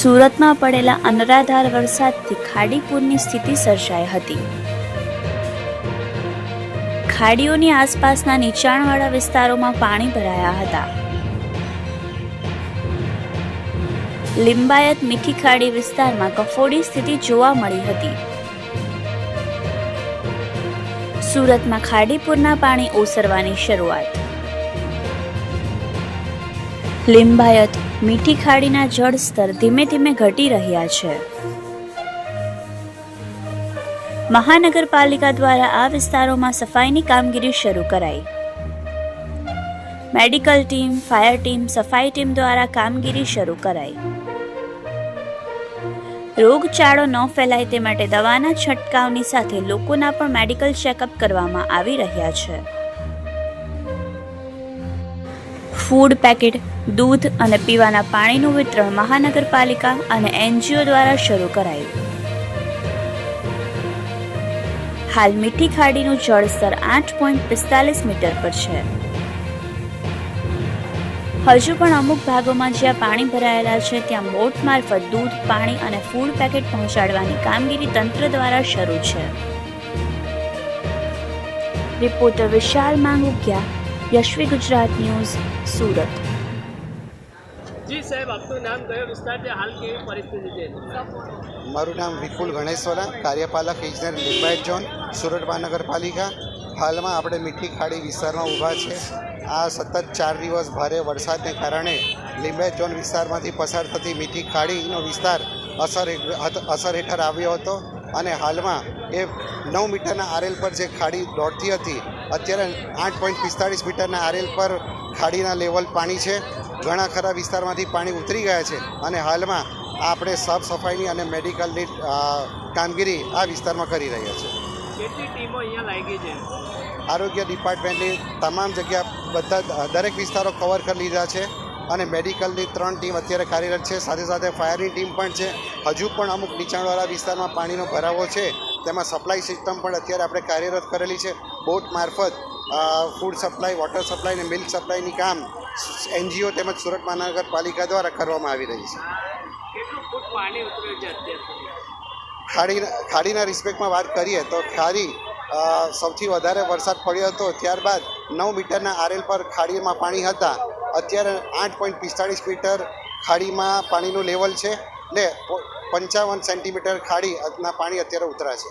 સુરતમાં પડેલા અનરાધાર વરસાદથી ખાડીપુરની સ્થિતિ સર્જાઈ હતી. ખાડીઓની આસપાસના નીચાણવાળા વિસ્તારોમાં પાણી ભરાયા હતા. લિંબાયત મીઠી ખાડી વિસ્તારમાં કફોડી સ્થિતિ જોવા મળી હતી. સુરતમાં ખાડીપુરના પાણી ઓસરવાની શરૂઆત. લિંબાયત મીઠી ખાડીના જળસ્તર ધીમે ધીમે ઘટી રહ્યા છે. મહાનગરપાલિકા દ્વારા આ વિસ્તારોમાં સફાઈની કામગીરી શરૂ કરાઈ. મેડિકલ ટીમ, ફાયર ટીમ, સફાઈ ટીમ દ્વારા કામગીરી શરૂ કરાઈ. રોગચાળો ન ફેલાય તે માટે દવાના છંટકાવની સાથે લોકોના પણ મેડિકલ ચેકઅપ કરવામાં આવી રહ્યા છે. ફૂડ પેકેટ, દૂધ અને પીવાના પાણીનું વિતરણ મહાનગરપાલિકા અને એનજીઓ દ્વારા શરૂ કરાયું. હાલ મીઠી ખાડીનું જળસ્તર આઠ પોઈન્ટ પિસ્તાલીસ મીટર પર છે. હજુ પણ અમુક ભાગોમાં જ્યાં પાણી ભરાયેલા છે ત્યાં બોટ મારફત દૂધ પાણી અને ફૂડ પેકેટ પહોંચાડવાની કામગીરી તંત્ર દ્વારા શરૂ છે. Reporter Vishal Mangukiya Yashvi Gujarat news Surat. જી સાહેબ આપનું નામ કયો વિસ્તાર છે? હાલ કેવી પરિસ્થિતિ છે? મારું નામ વિપુલ ગણેશવાલા કાર્યપાલક ઇજનેર લિંબાયત ઝોન સુરત મહાનગરપાલિકા. હાલમાં આપણે મીઠી ખાડી વિસ્તારમાં ઊભા છે. આ સતત ચાર દિવસ ભારે વરસાદને કારણે લીંબેજ ઝોન વિસ્તારમાંથી પસાર થતી મીઠી ખાડીનો વિસ્તાર અસર અસર હેઠળ આવ્યો હતો અને હાલમાં એ નવ મીટરના આરએલ પર જે ખાડી દોડતી હતી, અત્યારે આઠ પોઈન્ટ પિસ્તાળીસ મીટરના આરએલ પર ખાડીના લેવલ પાણી છે. ઘણા ખરા વિસ્તારમાંથી પાણી ઉતરી ગયા છે અને હાલમાં આપણે સાફ સફાઈની અને મેડિકલની કામગીરી આ વિસ્તારમાં કરી રહ્યા છે. કેટલી ટીમો અહીંયા લાગી છે? આરોગ્ય ડિપાર્ટમેન્ટની તમામ જગ્યા બધા દરેક વિસ્તારો કવર કરી લીધા છે અને મેડિકલની ત્રણ ટીમ અત્યારે કાર્યરત છે. સાથે સાથે ફાયરની ટીમ પણ છે. હજુ પણ અમુક નીચાણવાળા વિસ્તારમાં પાણીનો ભરાવો છે. તેમાં સપ્લાય સિસ્ટમ પણ અત્યારે આપણે કાર્યરત કરેલી છે. બોટ મારફત ફૂડ સપ્લાય વોટર સપ્લાય અને મિલ્ક સપ્લાયની કામ એનજીઓ તેમજ સુરત મહાનગરપાલિકા દ્વારા કરવામાં આવી રહી છે. કેટલું ફૂટ પાણી ઉતર્યું છે અત્યાર સુધી? ખાડીના ખાડીના રિસ્પેક્ટમાં વાત કરીએ તો ખાડી સૌથી વધારે વરસાદ પડ્યો હતો. ત્યારબાદ નવ મીટરના આરએલ પર ખાડીમાં પાણી હતા. અત્યારે આઠ પોઈન્ટ પિસ્તાળીસ મીટર ખાડીમાં પાણીનું લેવલ છે ને પંચાવન સેન્ટીમીટર ખાડી પાણી અત્યારે ઉતરા છે